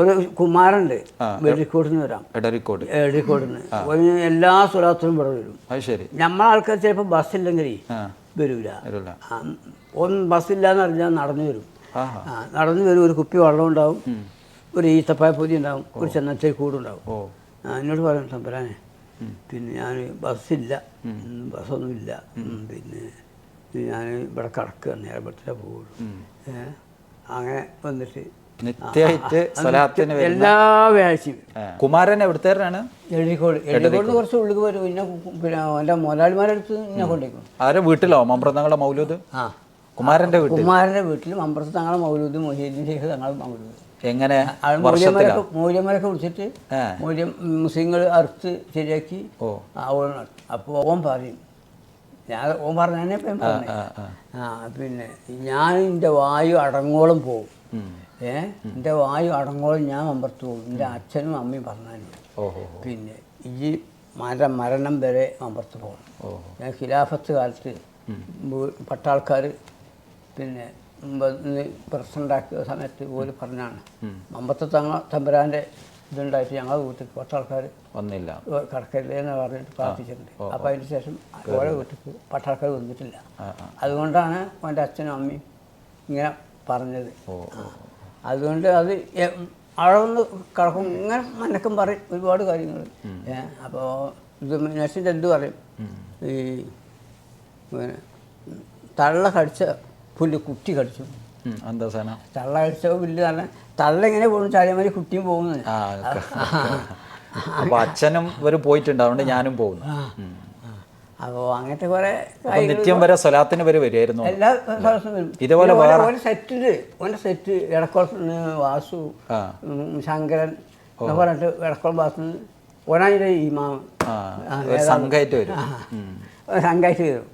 ഒരു കുമാരുണ്ട് വെള്ളിക്കോട്ടിന്ന് വരാം. എടരിക്കോട് എല്ലാ സ്വലാത്തിനും ഇവിടെ വരും. ശരി. നമ്മളെ ആൾക്കാർ ചിലപ്പോൾ ബസ്സില്ലെങ്കിലേ ആ. വരൂല. ഒന്ന് ബസ് ഒന്നും ബസ്സില്ലാന്ന് അറിഞ്ഞാൽ നടന്നു വരും. നടന്നു വരും ഒരു കുപ്പി വെള്ളം ഉണ്ടാവും ഒരു ഈത്തപ്പായ പൊതി ഉണ്ടാവും ഒരു ചെന്നച്ചേരി കൂടുണ്ടാവും എന്നോട് പറയും തമ്പരാനെ പിന്നെ ഞാൻ ബസ്സില്ല. ബസ്സൊന്നുമില്ല. പിന്നെ ഞാൻ ഇവിടെ കിടക്കുകയാണ് നേരത്തെ പോകുള്ളൂ ഏ അങ്ങനെ വന്നിട്ട് നിത്യമായിട്ട് സ്വലാത്തിന് എല്ലാ വ്യാഴ്ചയും. കുമാരൻ എവിടുത്തേരാണ് എഴുതിക്കോട് എഴുതിക്കോട് കുറച്ച് ഉള്ളിൽ വരും. പിന്നെ പിന്നെ എന്റെ മുതലാളിമാരുടെ അടുത്ത് എന്നെ കൊണ്ടേക്കും. ആരെ വീട്ടിലോ? മമ്പ്രതങ്ങളുടെ മൗലൂദ്? ആ. കുമാരന്റെ വീട്ടിൽ? കുമാരന്റെ വീട്ടിൽ മമ്പ്രത്ത് തങ്ങളെ മൗലൂദ് മൊഹീദിന്റെ ഷേഖ് തങ്ങളെ മൗലൂദ്. എങ്ങനെ? മൂല്യന്മാരൊക്കെ മൂല്യന്മാരൊക്കെ വിളിച്ചിട്ട്. മൂല്യം മുസ്ലിങ്ങൾ അറുത്ത് ശരിയാക്കി അപ്പോൾ ഓൻ പറയും. ഞാൻ ഓൻ പറഞ്ഞതന്നെ ഇപ്പം പറഞ്ഞു. ആ പിന്നെ ഞാൻ എന്റെ വായു അടങ്ങോളം പോകും. ഏ? എന്റെ വായു അടങ്ങോളം ഞാൻ അമ്പർത്തു പോകും എന്റെ അച്ഛനും അമ്മയും പറഞ്ഞു പിന്നെ ഈ മര മരണം വരെ അമ്പർത്ത് പോകണം. ഞാൻ ഖിലാഫത്ത് കാലത്ത് പട്ടാൾക്കാർ പിന്നെ പ്രസിഡന്റാക്കിയ സമയത്ത് പോലും പറഞ്ഞാണ്. അമ്പത്തെ തങ്ങ തമ്പുരാന്റെ ഇതുണ്ടായിട്ട് ഞങ്ങൾ വീട്ടിൽ പട്ടാൾക്കാർ വന്നില്ല. കടക്കരുത് എന്ന് പറഞ്ഞിട്ട് പ്രാർത്ഥിച്ചിട്ടുണ്ട്. അപ്പം അതിന് ശേഷം ഓരോ വീട്ടിൽ പട്ടാൾക്കാർ വന്നിട്ടില്ല. അതുകൊണ്ടാണ് എന്റെ അച്ഛനും അമ്മയും ഇങ്ങനെ പറഞ്ഞത്. അതുകൊണ്ട് അത് അളവൊന്ന് കിടക്കും ഇങ്ങനെ മനക്കം പറയും ഒരുപാട് കാര്യങ്ങൾ അപ്പോൾ ഇത് നഴ്സിന്റെ എന്ത് പറയും? ഈ പിന്നെ തള്ള കടിച്ച പുല്ല് കുട്ടി കടിച്ചു. തള്ള കടിച്ച പുല്ല് തന്നെ തള്ള ഇങ്ങനെ പോകുന്നു ചാടിയമാതിരി കുട്ടിയും പോകുന്നു അപ്പൊ അച്ഛനും ഇവർ പോയിട്ടുണ്ട് അതുകൊണ്ട് ഞാനും പോകുന്നു. അപ്പോൾ അങ്ങനത്തെ കുറേ നിത്യം വരെ സ്വലാത്തിന് വരെ വരുമായിരുന്നു എല്ലാ ദിവസവും വരും. ഇതുപോലെ ഓരോ സെറ്റിൽ ഓന്റെ സെറ്റ് ഇടക്കുളത്ത് വാസു ശങ്കരൻ എന്ന് പറഞ്ഞിട്ട് ഇടക്കുളം വാസു ഒരാഴ്ച ഈ ഒരു സംഘമായിട്ട് വരും. സംഘമായിട്ട് വരും.